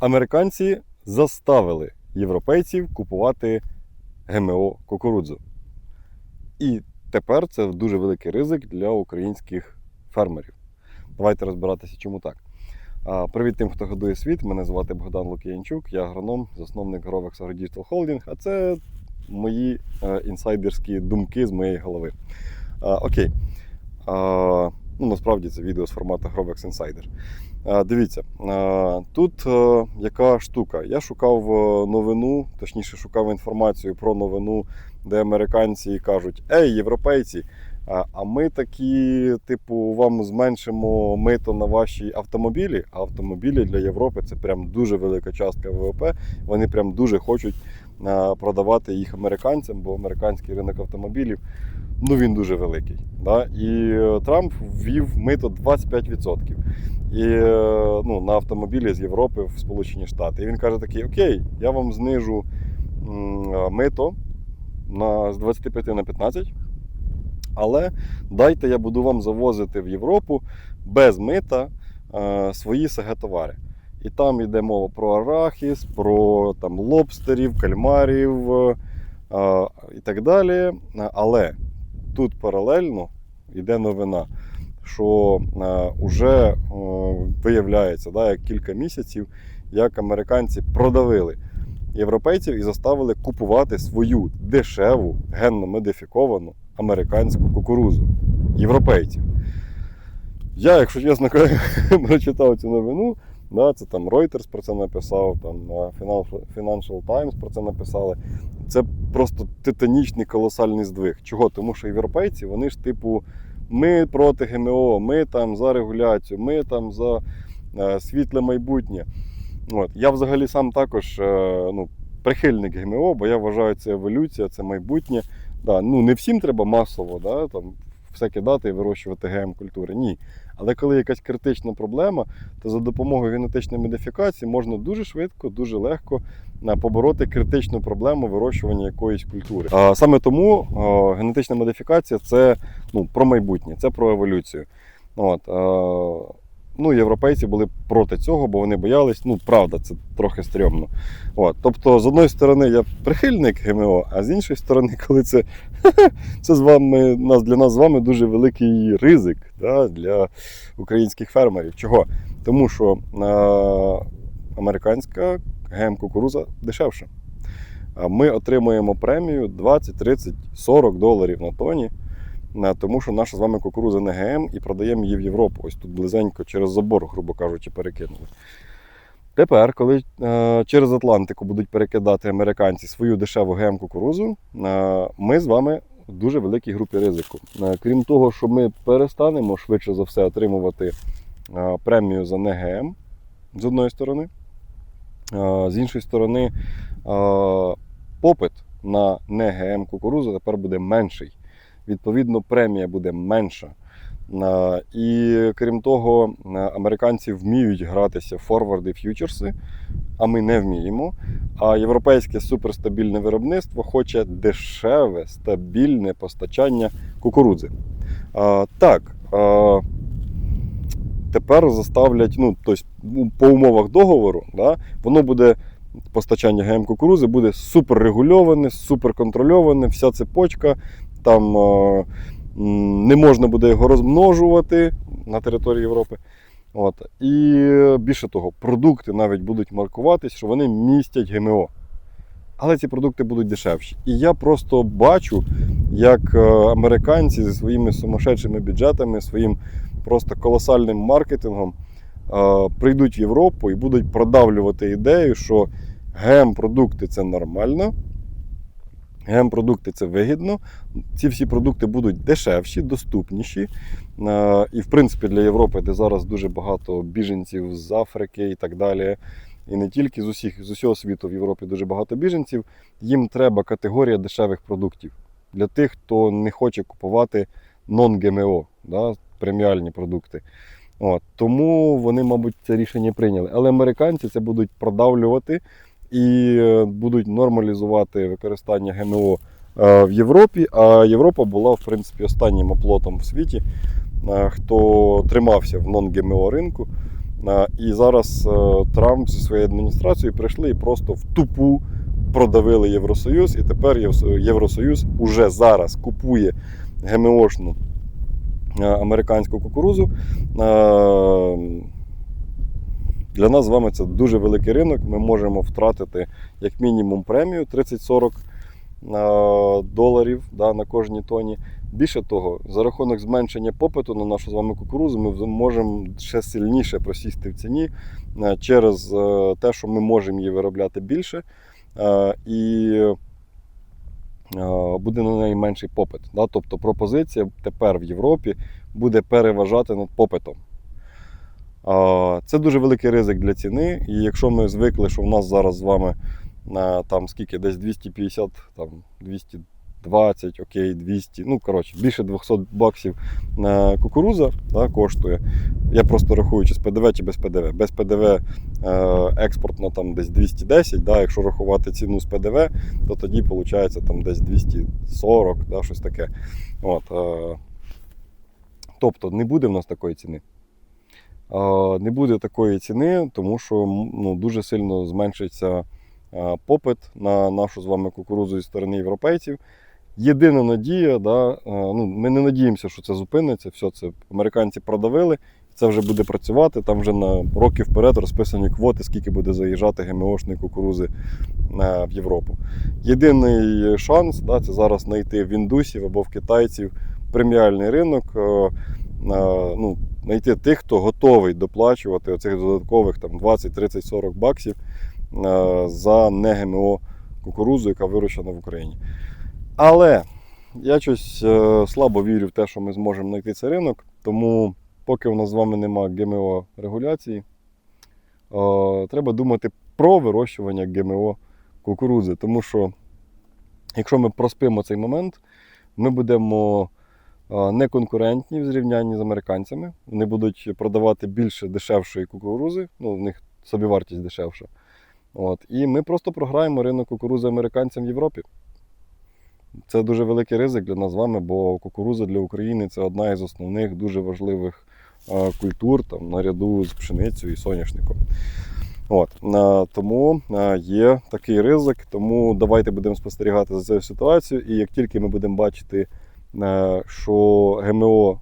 Американці заставили європейців купувати ГМО кукурудзу. І тепер це дуже великий ризик для українських фермерів. Давайте розбиратися, чому так. Привіт тим, хто годує світ. Мене звати Богдан Лук'янчук, я агроном, засновник Grovex AgroDigital Holding, а це мої е, інсайдерські думки з моєї голови. Окей. Ну, насправді це відео з формату Grovex Insider. А, дивіться, тут е, яка штука. Я шукав е, новину, точніше, шукав інформацію про новину, де американці кажуть: Ей, європейці! А ми такі, типу, вам зменшимо мито на ваші автомобілі. А автомобілі для Європи це прям дуже велика частка ВВП. Вони прям дуже хочуть продавати їх американцям, бо американський ринок автомобілів ну він дуже великий. Да? І е, Трамп ввів мито 25%. І е, ну, на автомобілі з Європи в Сполучені Штати. І він каже такий: Окей, я вам знижу мито на, з 25 на 15. Але дайте я буду вам завозити в Європу без мита е, свої СГ-товари. І там йде мова про арахіс, про там, лобстерів, кальмарів е, е, і так далі. Але тут паралельно йде новина, що е, вже е, виявляється, да, як кілька місяців, як американці продавили європейців і заставили купувати свою дешеву генно модифіковану американську кукурузу європейців. Я, якщо чесно прочитав цю новину, да, це там Reuters про це написав, там Financial Times про це написали. Це просто титанічний колосальний здвиг. Чого? Тому що європейці, вони ж типу, ми проти ГМО, ми там за регуляцію, ми там за е, світле майбутнє. От. Я взагалі сам також е, ну, прихильник ГМО, бо я вважаю, це еволюція, це майбутнє. Да, ну, не всім треба масово да, там, все кидати і вирощувати ГМ-культури. Ні. Але коли якась критична проблема, то за допомогою генетичної модифікації можна дуже швидко, дуже легко е, побороти критичну проблему вирощування якоїсь культури. Саме тому генетична модифікація це ну, про майбутнє, це про еволюцію. От, а, ну, європейці були проти цього, бо вони боялись, ну, правда, це трохи стрьомно. От, тобто, з одної сторони, я прихильник ГМО, а з іншої сторони, коли це, це з вами, для нас з вами дуже великий ризик да, для українських фермерів. Чого? Тому що е, американська ГМ-кукуруза дешевша. А Ми отримуємо премію 20, 30, 40 доларів на тоні. Тому що наша з вами кукуруза не ГМ і продаємо її в Європу. Ось тут близенько через забор, грубо кажучи, перекинули. Тепер, коли е, через Атлантику будуть перекидати американці свою дешеву ГМ-кукурузу, е, ми з вами в дуже великій групі ризику. Е, крім того, що ми перестанемо швидше за все отримувати е, премію за не ГМ з одної сторони, е, з іншої сторони, е, попит на не ГМ кукурузу тепер буде менший. Відповідно, премія буде менша. І крім того, американці вміють гратися в форварди, ф'ючерси, а ми не вміємо. А європейське суперстабільне виробництво хоче дешеве, стабільне постачання кукурудзи. Так, тепер заставлять, ну, тобто, по умовах договору, да, воно буде. Постачання ГМ кукурузи буде суперрегульоване, суперконтрольоване, вся цепочка. Там е, не можна буде його розмножувати на території Європи. От. І більше того, продукти навіть будуть маркуватись, що вони містять ГМО. Але ці продукти будуть дешевші. І я просто бачу, як е, американці зі своїми сумасшедшими бюджетами, своїм просто колосальним маркетингом е, прийдуть в Європу і будуть продавлювати ідею, що ГМ-продукти це нормально, ГМ-продукти це вигідно. Ці всі продукти будуть дешевші, доступніші. Е, І, в принципі, для Європи, де зараз дуже багато біженців з Африки і так далі. І не тільки з усіх з усього світу в Європі дуже багато біженців. Їм треба категорія дешевих продуктів для тих, хто не хоче купувати нон-ГМО, да, преміальні продукти. От, тому вони, мабуть, це рішення прийняли. Але американці це будуть продавлювати і е, будуть нормалізувати використання ГМО е, в Європі. А Європа була, в принципі, останнім оплотом в світі, е, хто тримався в нон-ГМО ринку. І зараз Трамп зі своєю адміністрацією прийшли і просто в тупу продавили Євросоюз, і тепер Євросоюз уже зараз купує ГМОшну американську кукурузу. Для нас з вами це дуже великий ринок. Ми можемо втратити як мінімум премію 30-40 е, доларів да, на кожній тоні. Більше того, за рахунок зменшення попиту на нашу з вами кукурузу, ми можемо ще сильніше просісти в ціні е, через е, те, що ми можемо її виробляти більше, і буде на неї менший попит. Да? Тобто пропозиція тепер в Європі буде переважати над попитом. Це дуже великий ризик для ціни. І якщо ми звикли, що в нас зараз з вами на там скільки, десь 250, там 220, окей, 200, ну коротше, більше 200 баксів на кукуруза да, коштує. Я просто рахую, чи з ПДВ чи без ПДВ. Без ПДВ е, експортно там десь 210, да, якщо рахувати ціну з ПДВ, то тоді виходить там десь 240, да, щось таке. От, е, тобто не буде в нас такої ціни. Не буде такої ціни, тому що ну, дуже сильно зменшиться попит на нашу з вами кукурудзу зі сторони європейців. Єдина надія, да, ну, ми не надіємося, що це зупиниться. Все це американці продавили, це вже буде працювати. Там вже на роки вперед розписані квоти, скільки буде заїжджати ГМОшної кукурузи в Європу. Єдиний шанс да, це зараз знайти в індусів або в китайців преміальний ринок. ну, знайти тих, хто готовий доплачувати оцих додаткових там, 20, 30, 40 баксів е, за не ГМО кукурудзу, яка вирощена в Україні. Але я щось е, слабо вірю в те, що ми зможемо знайти цей ринок, тому поки у нас з вами немає ГМО регуляції, е, треба думати про вирощування ГМО кукурудзи. Тому що якщо ми проспимо цей момент, ми будемо неконкурентні в зрівнянні з американцями. Вони будуть продавати більше дешевшої кукурузи, ну, в них собівартість дешевша. От. І ми просто програємо ринок кукурузи американцям в Європі. Це дуже великий ризик для нас з вами, бо кукуруза для України це одна із основних дуже важливих культур там, наряду з пшеницею і соняшником. От, тому є такий ризик, тому давайте будемо спостерігати за цією ситуацією. І як тільки ми будемо бачити, що ГМО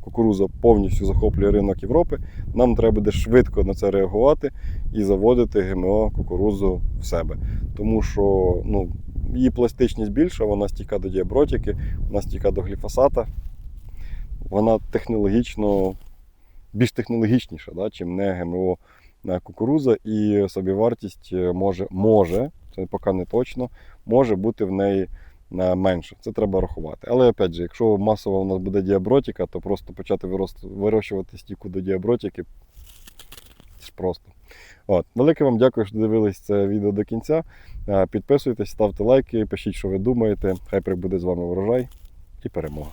кукуруза повністю захоплює ринок Європи, нам треба буде швидко на це реагувати і заводити ГМО кукурузу в себе. Тому що ну, її пластичність більша, вона стійка до діабротики, вона стійка до гліфосата. Вона технологічно більш технологічніша, да, чим не ГМО кукуруза, і собівартість е, може, може, це поки не точно, може бути в неї е, менше. Це треба рахувати. Але опять же, якщо масово у нас буде діабротика, то просто почати вирощувати стійку до діабротики. Це ж просто. От. Велике вам дякую, що дивились це відео до кінця. Е, Підписуйтесь, ставте лайки, пишіть, що ви думаєте. Хай прибуде з вами врожай і перемога.